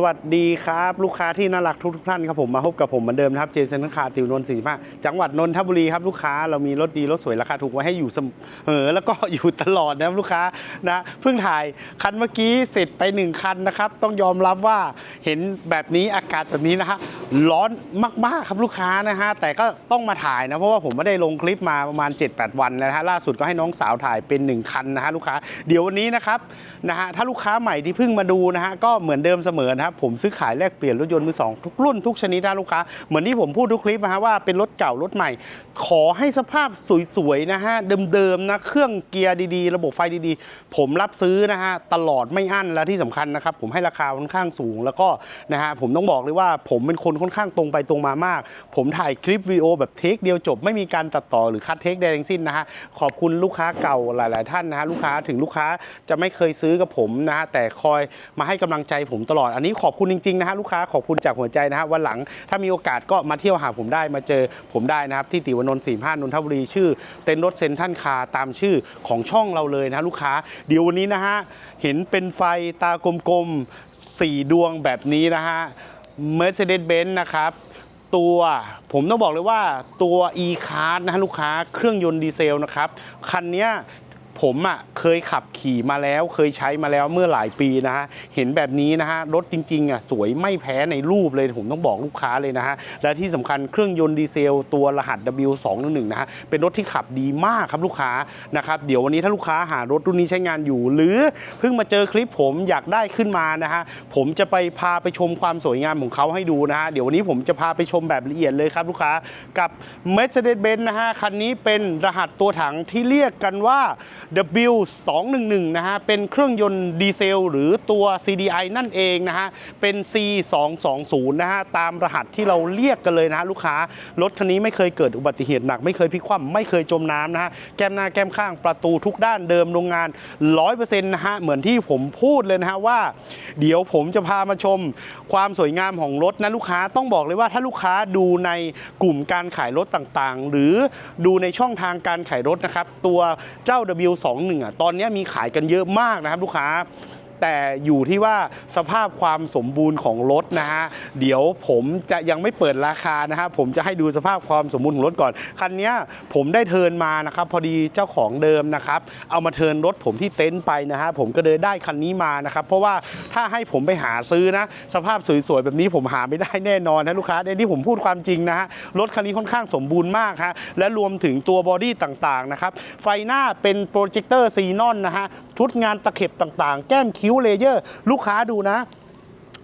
สวัสดีครับ ลูกค้าที่น่ารักทุกท่านครับผมมาพบกับผมเหมือนเดิมนะครับเจนเซนต์คาติวนนท์สี่ห้าจังหวัดนนทบุรีครับลูกค้าเรามีรถดีรถสวยราคาถูกไว้ให้อยู่เสมอแล้วก็อยู่ตลอดนะครับลูกค้านะเพิ่งถ่ายคันเมื่อกี้เสร็จไปหนึ่งคันนะครับต้องยอมรับว่าเห็นแบบนี้อากาศแบบนี้นะฮะร้อนมากๆครับลูกค้านะฮะแต่ก็ต้องมาถ่ายนะเพราะว่าผมไม่ได้ลงคลิปมาประมาณ 7-8 วันแล้วนะฮะล่าสุดก็ให้น้องสาวถ่ายเป็นหนึ่งคันนะฮะลูกค้าเดี๋ยววันนี้นะครับนะฮะถ้าลูกค้าใหม่ที่เพิ่งมาดูนะฮะก็เหมือนเดิมเสมอนะครับผมซื้อขายแลกเปลี่ยนรถยนต์มือสองทุกรุ่นทุกชนิดนะลูกค้าเหมือนที่ผมพูดทุกคลิปนะฮะว่าเป็นรถเก่ารถใหม่ ขอให้สภาพสวยๆนะฮะเดิมๆนะเครื่องเกียร์ดีๆ ระบบไฟดีๆ ผมรับซื้อนะฮะตลอดไม่อั้นและที่สำคัญนะครับผมให้ราคาค่อนข้างสูงแล้วก็นะฮะผมต้องบอกเลยว่าผมเป็นคนค่อนข้างตรงไปตรงมามาก ผมถ่ายคลิปวิดีโอแบบเทคเดียวจบไม่มีการตัดต่อหรือคัดเทคใดทั้งสิ้นนะฮะขอบคุณลูกค้าเก่าหลาย ๆ ท่านนะฮะลูกค้าถึงลูกค้าจะไม่เคยซื้อกับผมนะฮะแต่คอยมาให้กำลังใจผมตลอดอันนี้ขอบคุณจริงๆนะฮะลูกค้าขอบคุณจากหัวใจนะฮะวันหลังถ้ามีโอกาสก็มาเที่ยวหาผมได้มาเจอผมได้นะครับที่ติวนนท์สี่ห้านนทบุรีชื่อ เต็นท์รถเซนทันคาร์ตามชื่อของช่องเราเลยนะลูกค้า เดี๋ยววันนี้นะฮะเห็นเป็นไฟตากลมๆสี่ดวงแบบนี้นะฮะ Mercedes-Benz นะครับตัวผมต้องบอกเลยว่าตัว e-card นะฮะลูกค้าเครื่องยนต์ดีเซลนะครับ คันนี้ ผมอะเคยขับขี่มาแล้ว เคยใช้มาแล้วเมื่อหลายปีนะฮะเห็นแบบนี้นะฮะรถจริงๆอะสวยไม่แพ้ในรูปเลยผมต้องบอกลูกค้าเลยนะฮะและที่สำคัญเครื่องยนต์ดีเซลตัวรหัส W211 นะฮะเป็นรถที่ขับดีมากครับลูกค้านะครับเดี๋ยววันนี้ถ้าลูกค้าหารถรุ่นนี้ใช้งานอยู่ หรือเพิ่งมาเจอคลิปผมอยากได้ขึ้นมานะฮะผมจะไปพาไปชมความสวยงามของเขาให้ดูนะฮะเดี๋ยววันนี้ผมจะพาไปชมแบบละเอียดเลยครับลูกค้ากับ Mercedes-Benz นะฮะคันนี้เป็นรหัสตัวถังที่เรียกกันว่า W211 นะฮะ เป็นเครื่องยนต์ดีเซลหรือตัว CDI นั่นเองนะฮะ เป็น C220 นะฮะ ตามรหัสที่เราเรียกกันเลยนะะลูกค้า รถคันนี้ไม่เคยเกิดอุบัติเหตุหนัก ไม่เคยพลิกคว่ำไม่เคยจมน้ำนะฮะ แก้มหน้าแก้มข้างประตูทุกด้านเดิมโรงงาน 100%นะฮะ เหมือนที่ผมพูดเลยนะฮะว่า เดี๋ยวผมจะพามาชมความสวยงามของรถนะลูกค้าต้องบอกเลยว่าถ้าลูกค้าดูในกลุ่มการขายรถต่างๆ หรือดูในช่องทางการขายรถนะครับ ตัวเจ้า2 1อะตอนนี้มีขายกันเยอะมากนะครับลูกค้า แต่อยู่ที่ว่าสภาพความสมบูรณ์ของรถนะฮะเดี๋ยวผมจะยังไม่เปิดราคานะฮะผมจะให้ดูสภาพความสมบูรณ์ของรถก่อนคันนี้ผมได้เทินมานะครับพอดีเจ้าของเดิมนะครับเอามาเทินรถผมที่เต็นท์ไปนะฮะผมก็เลยได้คันนี้มานะครับเพราะว่าถ้าให้ผมไปหาซื้อนะสภาพสวยๆแบบนี้ผมหาไม่ได้แน่นอนนะลูกค้าในที่ผมพูดความจริงนะฮะรถคันนี้ค่อนข้างสมบูรณ์มากฮะและรวมถึงตัวบอดี้ต่างๆนะครับไฟหน้าเป็นโปรเจคเตอร์ซีนอนนะฮะชุดงานตะเข็บต่างๆ แก้มคิวเลเยอร์ ลูกค้าดูนะ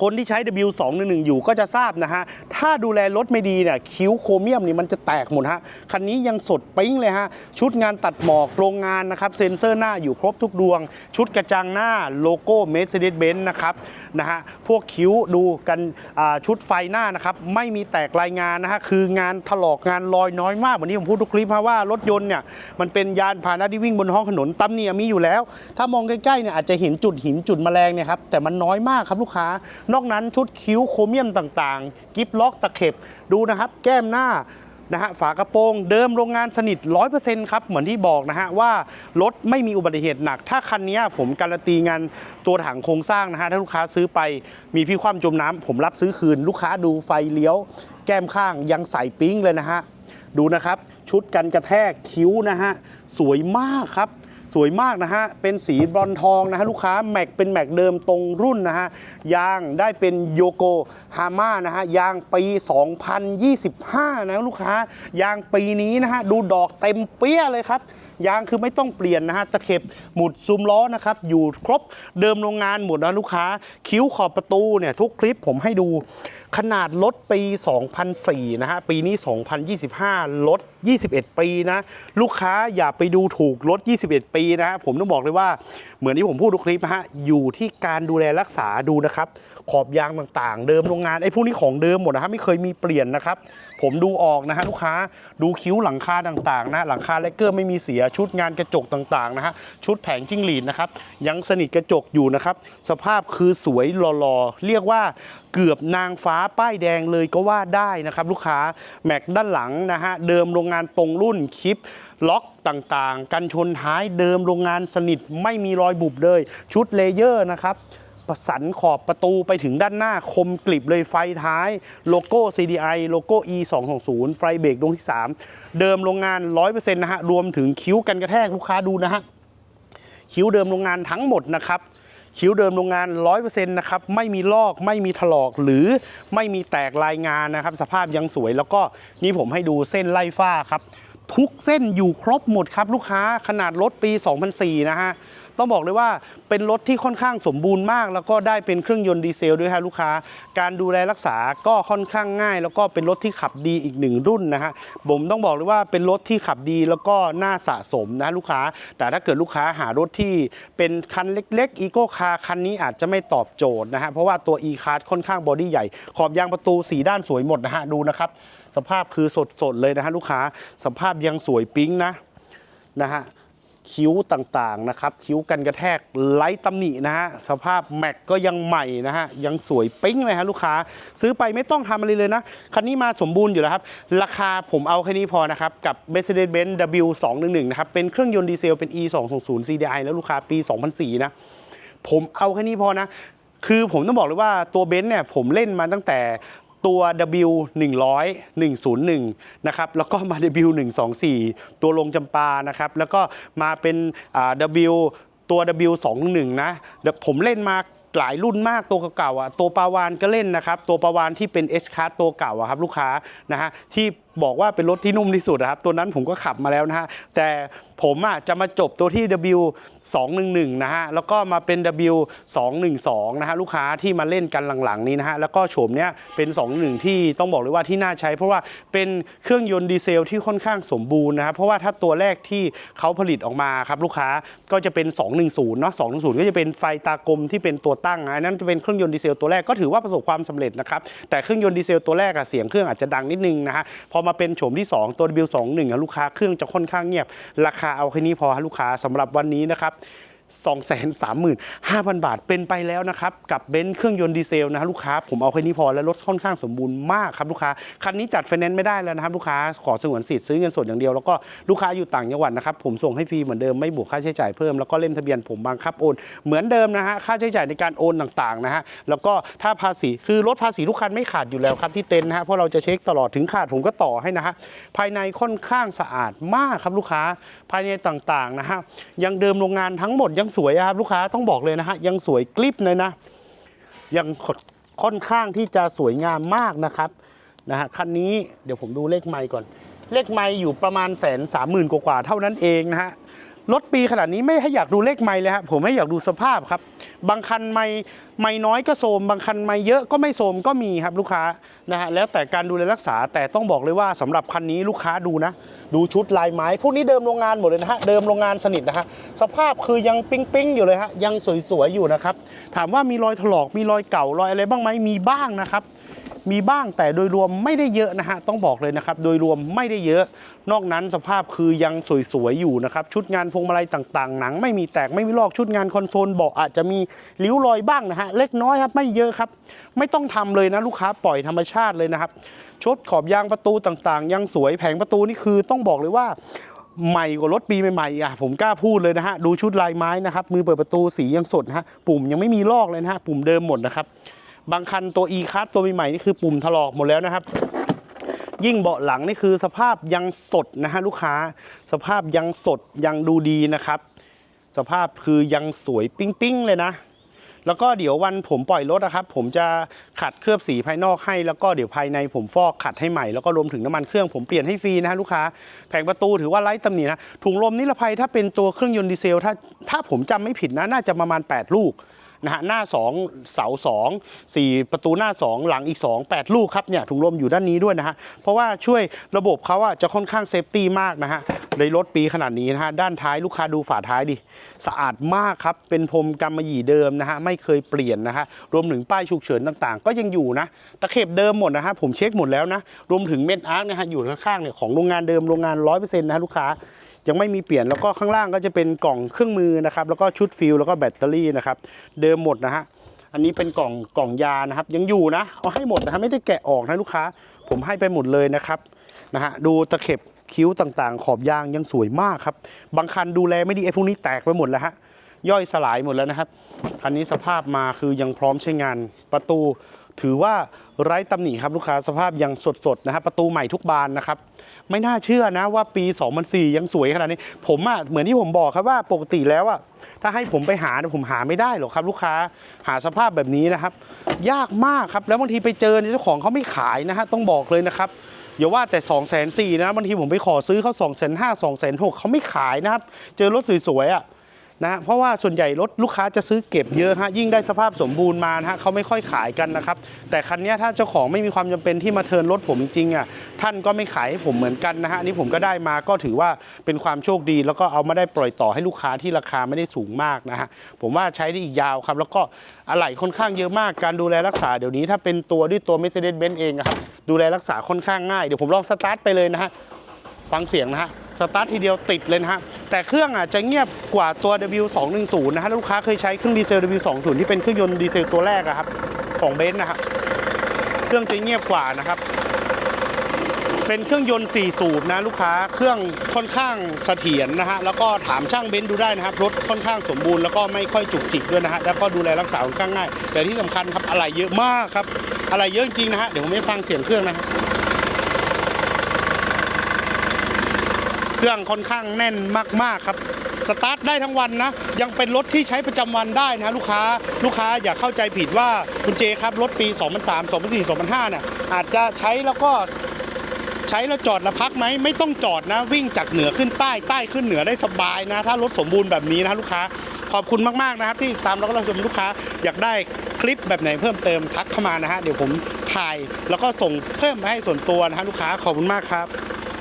คนที่ใช้ W211 อยู่ก็จะทราบนะฮะ ถ้าดูแลรถไม่ดีเนี่ยคิ้วโครเมียมนี่มันจะแตกหมดฮะ คันนี้ยังสดปิ๊งเลยฮะ ชุดงานตัดหมอกโรงงานนะครับ เซ็นเซอร์หน้าอยู่ครบทุกดวง ชุดกระจังหน้าโลโก้ Mercedes-Benz นะครับนะฮะ พวกคิ้วดูกันชุดไฟหน้านะครับ ไม่มีแตกรายงานนะฮะ คืองานถลอกงานรอยน้อยมากวันนี้ผมพูดทุกคลิปฮะว่ารถยนต์เนี่ยมันเป็นยานพาหนะที่วิ่งบนท้องถนนตำหนิมีอยู่แล้ว ถ้ามองใกล้ๆเนี่ยอาจจะเห็นจุดหินจุดแมลงเนี่ยครับแต่มันน้อยมากครับลูกค้านอกนั้นชุดคิ้วโครเมียมต่างๆ กิฟล็อกตะเข็บดูนะครับ แก้มหน้านะฮะฝากระโปรงเดิมโรงงานสนิท 100%ครับ เหมือนที่บอกนะฮะว่ารถไม่มีอุบัติเหตุหนัก ถ้าคันนี้ผมการันตีงานตัวถังโครงสร้างนะฮะ ถ้าลูกค้าซื้อไปมีพี่ความจมน้ำผมรับซื้อคืน ลูกค้าดูไฟเลี้ยว แก้มข้างยังใส่ปิ๊งเลยนะฮะ ดูนะครับ ชุดกันกระแทกคิ้วนะฮะ สวยมากครับ สวยมากนะฮะ เป็นสีบรอนทองนะฮะลูกค้าแม็กเป็นแม็กเดิมตรงรุ่นนะฮะ ยางได้เป็นโยโกฮาม่านะฮะ ยางปี 2025 นะลูกค้า ยางปีนี้นะฮะ ดูดอกเต็มเปี้ยเลยครับ ยางคือไม่ต้องเปลี่ยนนะฮะ ตะเข็บหมุดซุ้มล้อนะครับ อยู่ครบเดิมโรงงานหมดนะลูกค้า คิ้วขอบประตูเนี่ยทุกคลิปผมให้ดู ขนาดรถปี 2004 นะฮะ ปีนี้ 2025รถ21 ปีนะ ลูกค้าอย่าไปดูถูกรถ21 ปีนะฮะ ผมต้องบอกเลยว่า เหมือนที่ผมพูดทุกคลิปนะฮะ อยู่ที่การดูแลรักษาดูนะครับ ขอบยางต่างๆ เดิมโรงงาน ไอ้พวกนี้ของเดิมหมดนะฮะ ไม่เคยมีเปลี่ยนนะครับ ผมดูออกนะฮะลูกค้า ดูคิ้วหลังคาต่างๆ นะ หลังคาเลกเกอร์ไม่มีเสีย ชุดงานกระจกต่างๆ นะฮะ ชุดแผงจิ้งหรีดนะครับ ยังสนิทกระจกอยู่นะครับ สภาพคือสวยหล่อๆ เรียกว่าเกือบนางฟ้าป้ายแดงเลยก็ว่าได้นะครับลูกค้าแม็กด้านหลังนะฮะเดิมโรงงานตรงรุ่นคลิปล็อกต่างๆ กันชนท้ายเดิมโรงงานสนิทไม่มีรอยบุบเลย ชุดเลเยอร์นะครับประสันขอบประตูไปถึงด้านหน้าคมกลิบเลยไฟท้าย โลโก้ CDI โลโก้ E 2 6 0ไฟเบรกดวงที่ 3 เดิมโรงงาน 100%นะฮะ รวมถึงคิ้วกันกระแทกลูกค้าดูนะฮะ คิ้วเดิมโรงงานทั้งหมดนะครับ คิ้วเดิมโรงงาน 100%นะครับไม่มีลอกไม่มีถลอกหรือไม่มีแตกลายงานนะครับ สภาพยังสวยแล้วก็นี่ผมให้ดูเส้นไล่ฝ้าครับ ทุกเส้นอยู่ครบหมดครับลูกค้าขนาดรถปี 2004 นะฮะ ต้องบอกเลยว่าเป็นรถที่ค่อนข้างสมบูรณ์มาก แล้วก็ได้เป็นเครื่องยนต์ดีเซลด้วยฮะลูกค้า การดูแลรักษาก็ค่อนข้างง่าย แล้วก็เป็นรถที่ขับดีอีกหนึ่งรุ่นนะฮะผมต้องบอกเลยว่าเป็นรถที่ขับดีแล้วก็น่าสะสมนะลูกค้า แต่ถ้าเกิดลูกค้าหารถที่เป็นคันเล็กๆอีโก้คาร์คันนี้อาจจะไม่ตอบโจทย์นะฮะเพราะว่าตัว e c a r ค่อนข้างบอดี้ใหญ่ ขอบยางประตูสีด้านสวยหมดนะฮะดูนะครับสภาพคือสดๆเลยนะฮะลูกค้าสภาพยังสวยปิ๊งนะนะฮะ คิ้วต่างๆนะครับคิ้วกันกระแทกไร้ตำหนินะฮะสภาพแม็กก็ยังใหม่นะฮะยังสวยปิ๊งเลยฮะลูกค้า ซื้อไปไม่ต้องทำอะไรเลยนะ คันนี้มาสมบูรณ์อยู่แล้วครับ ราคาผมเอาแค่นี้พอนะครับ กับ Mercedes-Benz W211 นะครับ เป็นเครื่องยนต์ดีเซลเป็น E 2 6 0 CDI แล้วลูกค้าปี 2004 นะ ผมเอาแค่นี้พอนะคือผมต้องบอกเลยว่าตัวเบนซ์เนี่ยผมเล่นมาตั้งแต่ ตัว W 100 101นะครับแล้วก็มา W 124ตัวลงจำปานะครับแล้วก็มาเป็นอ่า W ตัว W 21นะเดี๋ยวผมเล่นมาหลายรุ่นมากตัวเก่าๆอะตัวปาวานก็เล่นนะครับ ตัวปาวานที่เป็น S Class ตัวเก่าอะครับลูกค้านะฮะที่ บอกว่าเป็นรถที่นุ่มที่สุดนะครับ ตัวนั้นผมก็ขับมาแล้วนะฮะ แต่ผมอะจะมาจบตัวที่ W 211 นะฮะ แล้วก็มาเป็น W 212 นะฮะ ลูกค้าที่มาเล่นกันหลังๆนี้นะฮะ แล้วก็โฉมเนี้ยเป็น 21 ที่ต้องบอกเลยว่าที่น่าใช้ เพราะว่าเป็นเครื่องยนต์ดีเซลที่ค่อนข้างสมบูรณ์นะครับ เพราะว่าถ้าตัวแรกที่เขาผลิตออกมาครับลูกค้าก็จะเป็น 210 เนาะ 210 ก็จะเป็นไฟตากลมที่เป็นตัวตั้งนะอันนั้นจะเป็นเครื่องยนต์ดีเซลตัวแรกก็ถือว่าประสบความสำเร็จนะครับ แต่เครื่องยนต์ดีเซลตัวแรกอะเสียงเครื่องอาจจะดังนิดนึงนะฮะพอมาเป็นโฉมที่ 2 ตัว W21 อะลูกค้าเครื่องจะค่อนข้างเงียบ ราคาเอาแค่นี้พอลูกค้าสำหรับวันนี้นะครับ 235,000 บาทเป็นไปแล้วนะครับ กับเบนซ์เครื่องยนต์ดีเซลนะฮะลูกค้า ผมเอาแค่นี้พอแล้วรถค่อนข้างสมบูรณ์มากครับลูกค้า คันนี้จัดไฟแนนซ์ไม่ได้แล้วนะครับลูกค้าขอสงวนสิทธิ์ซื้อเงินสดอย่างเดียวแล้วก็ลูกค้าอยู่ต่างจังหวัดนะครับผมส่งให้ฟรีเหมือนเดิมไม่บวกค่าใช้จ่ายเพิ่มแล้วก็เล่มทะเบียนผมบังคับโอนเหมือนเดิมนะฮะค่าใช้จ่ายในการโอนต่างๆนะฮะแล้วก็ถ้าภาษีคือรถภาษีทุกคันไม่ขาดอยู่แล้วครับที่เต็นท์นะฮะเพราะเราจะเช็คตลอดถึงขาดผมก็ต่อให้นะฮะภายในค่อนข้างสะอาดมากครับลูกค้าภายในต่างๆนะฮะยังเดิมโรงงานทั้งหมดยงสวยครับลูกค้าต้องบอกเลยนะฮะยังสวยกลิบเลยนะ ยังค่อนข้างที่จะสวยงามมากนะครับนะฮะคันนี้เดี๋ยวผมดูเลขไมล์ก่อน เลขไมล์อยู่ประมาณแสนสามหมื่นกว่าเท่านั้นเองนะฮะ รถปีขนาดนี้ไม่ให้อยากดูเลขไมล์เลยฮะผมให้อยากดูสภาพครับ บางคันไมล์ไมล์น้อยก็โทมบางคันไมล์เยอะก็ไม่โทมก็มีครับลูกค้านะฮะแล้วแต่การดูแลรักษาแต่ต้องบอกเลยว่าสำหรับคันนี้ลูกค้าดูนะ ดูชุดลายไม้พวกนี้เดิมโรงงานหมดเลยนะฮะเดิมโรงงานสนิทนะฮะสภาพคือยังปิ๊งปิ๊งๆอยู่เลยฮะยังสวยๆอยู่นะครับถามว่ามีรอยถลอกมีรอยเก่ารอยอะไรบ้างไหมมีบ้างนะครับ มีบ้างแต่โดยรวมไม่ได้เยอะนะฮะต้องบอกเลยนะครับโดยรวมไม่ได้เยอะ นอกนั้นสภาพคือยังสวยๆอยู่นะครับชุดงานพวงมาลัยต่างๆ หนังไม่มีแตกไม่มีลอกชุดงานคอนโซลเบาะอาจจะมีริ้วรอยบ้างนะฮะเล็กน้อยครับไม่เยอะครับ ไม่ต้องทำเลยนะลูกค้าปล่อยธรรมชาติเลยนะครับชุดขอบยางประตูต่างๆ ยังสวยแผงประตูนี่คือต้องบอกเลยว่าใหม่กว่ารถปีใหม่ๆอะผมกล้าพูดเลยนะฮะดูชุดลายไม้นะครับมือเปิดประตูสียังสดนะฮะปุ่มยังไม่มีลอกเลยนะฮะปุ่มเดิมหมดนะครับ บางคันตัว e c a r ตัวใหม่ๆนี่คือปุ่มถลอกหมดแล้วนะครับ ยิ่งเบาะหลังนี่คือสภาพยังสดนะฮะลูกค้า สภาพยังสดยังดูดีนะครับ สภาพคือยังสวยปิ้งๆเลยนะแล้วก็เดี๋ยววันผมปล่อยรถนะครับ ผมจะขัดเคลือบสีภายนอกให้ แล้วก็เดี๋ยวภายในผมฟอกขัดให้ใหม่ แล้วก็รวมถึงน้ำมันเครื่องผมเปลี่ยนให้ฟรีนะฮะลูกค้า แผงประตูถือว่าไร้ตำหนินะ ถุงลมนิรภัยถ้าเป็นตัวเครื่องยนต์ดีเซล ถ้าถ้าผมจำไม่ผิดนะ น่าจะประมาณ 8 ลูก นะฮะหน้า 2 เสา 2 4 ประตูหน้า 2 หลังอีก 2 8 ลูกครับเนี่ยถุงลมอยู่ด้านนี้ด้วยนะฮะเพราะว่าช่วยระบบเขาอะจะค่อนข้างเซฟตี้มากนะฮะในรถปีขนาดนี้นะฮะด้านท้ายลูกค้าดูฝาท้ายดิ สะอาดมากครับ เป็นพรมกำมะหยี่เดิมนะฮะไม่เคยเปลี่ยนนะฮะรวมถึงป้ายฉุกเฉินต่างๆ ก็ยังอยู่นะตะเข็บเดิมหมดนะฮะผมเช็คหมดแล้วนะรวมถึงเม็ดอาร์คนะฮะอยู่ข้างๆเนี่ยของโรงงานเดิมโรงงาน100%นะฮะลูกค้า ยังไม่มีเปลี่ยนแล้วก็ข้างล่างก็จะเป็นกล่องเครื่องมือนะครับแล้วก็ชุดฟิลแล้วก็แบตเตอรี่นะครับเดิมหมดนะฮะอันนี้เป็นกล่องกล่องยานะครับ ยังอยู่นะเอาให้หมดนะฮะไม่ได้แกะออกนะลูกค้า ผมให้ไปหมดเลยนะครับนะฮะดูตะเข็บคิ้วต่างๆ ขอบยางยังสวยมากครับ บางคันดูแลไม่ดีไอ้พวกนี้แตกไปหมดแล้วฮะย่อยสลายหมดแล้วนะครับ คันนี้สภาพมาคือยังพร้อมใช้งานประตู ถือว่าไร้ตำหนิครับลูกค้าสภาพยังสดๆนะครับประตูใหม่ทุกบานนะครับไม่น่าเชื่อนะว่าปี 2004 ยังสวยขนาดนี้ ผมอะเหมือนที่ผมบอกครับว่าปกติแล้วอะถ้าให้ผมไปหาผมหาไม่ได้หรอกครับ ลูกค้าหาสภาพแบบนี้นะครับ ยากมากครับแล้วบางทีไปเจอเจ้าของเขาไม่ขายนะฮะต้องบอกเลยนะครับอย่าว่าแต่ 2 4 0 0 0 0นะบางทีผมไปขอซื้อเขา2 5 0 0 0 2 6 0 0เขาไม่ขายนะครับ เจอรถสวยๆอะนะ ฮะเพราะว่าส่วนใหญ่รถลูกค้าจะซื้อเก็บเยอะฮะยิ่งได้สภาพสมบูรณ์มาฮะเขาไม่ค่อยขายกันนะครับ แต่คันนี้ถ้าเจ้าของไม่มีความจำเป็นที่มาเทินรถผมจริงอะท่านก็ไม่ขายให้ผมเหมือนกันนะฮะนนี้ผมก็ได้มาก็ถือว่าเป็นความโชคดี แล้วก็เอามาได้ปล่อยต่อให้ลูกค้าที่ราคาไม่ได้สูงมากนะฮะผมว่าใช้ได้อีกยาวครับ แล้วก็อะไหล่ค่อนข้างเยอะมากการดูแลรักษาเดี๋ยวนี้ถ้าเป็นตัวด้วยตัว Mercedes-Benz เองครับดูแลรักษาค่อนข้างง่ายเดี๋ยวผมลองสตาร์ทไปเลยนะฮะฟังเสียงนะฮะ สตาร์ททีเดียวติดเลยนะฮะ แต่เครื่องอะจะเงียบกว่าตัว W210 นะฮะลูกค้าเคยใช้เครื่องดีเซล W20 ที่เป็นเครื่องยนต์ดีเซลตัวแรกอะครับ ของเบนซ์นะฮะเครื่องจะเงียบกว่านะครับ เป็นเครื่องยนต์ 4 สูบนะลูกค้าเครื่องค่อนข้างเสถียรนะฮะแล้วก็ถามช่างเบนซ์ดูได้นะครับรถค่อนข้างสมบูรณ์แล้วก็ไม่ค่อยจุกจิกด้วยนะฮะแล้วก็ดูแลรักษาค่อนข้างง่ายแต่ที่สำคัญครับอะไรเยอะมากครับอะไรเยอะจริงนะฮะเดี๋ยวผมให้ฟังเสียงเครื่องนะฮะ เครื่องค่อนข้างแน่นมากๆครับสตาร์ทได้ทั้งวันนะ ยังเป็นรถที่ใช้ประจำวันได้นะลูกค้าลูกค้าอย่าเข้าใจผิดว่าคุณเจครับรถปี 2003 2004 2005เนี่ยอาจจะใช้แล้วก็ใช้แล้วจอดแล้วพักไหมไม่ต้องจอดนะ วิ่งจากเหนือขึ้นใต้ใต้ขึ้นเหนือได้สบายนะ ถ้ารถสมบูรณ์แบบนี้นะลูกค้าขอบคุณมากๆนะครับ ที่ตามเราก็เราชมลูกค้าอยากได้คลิปแบบไหนเพิ่มเติมทักเข้ามานะฮะเดี๋ยวผมถ่ายแล้วก็ส่งเพิ่มมาให้ส่วนตัวนะฮะลูกค้าขอบคุณมากครับ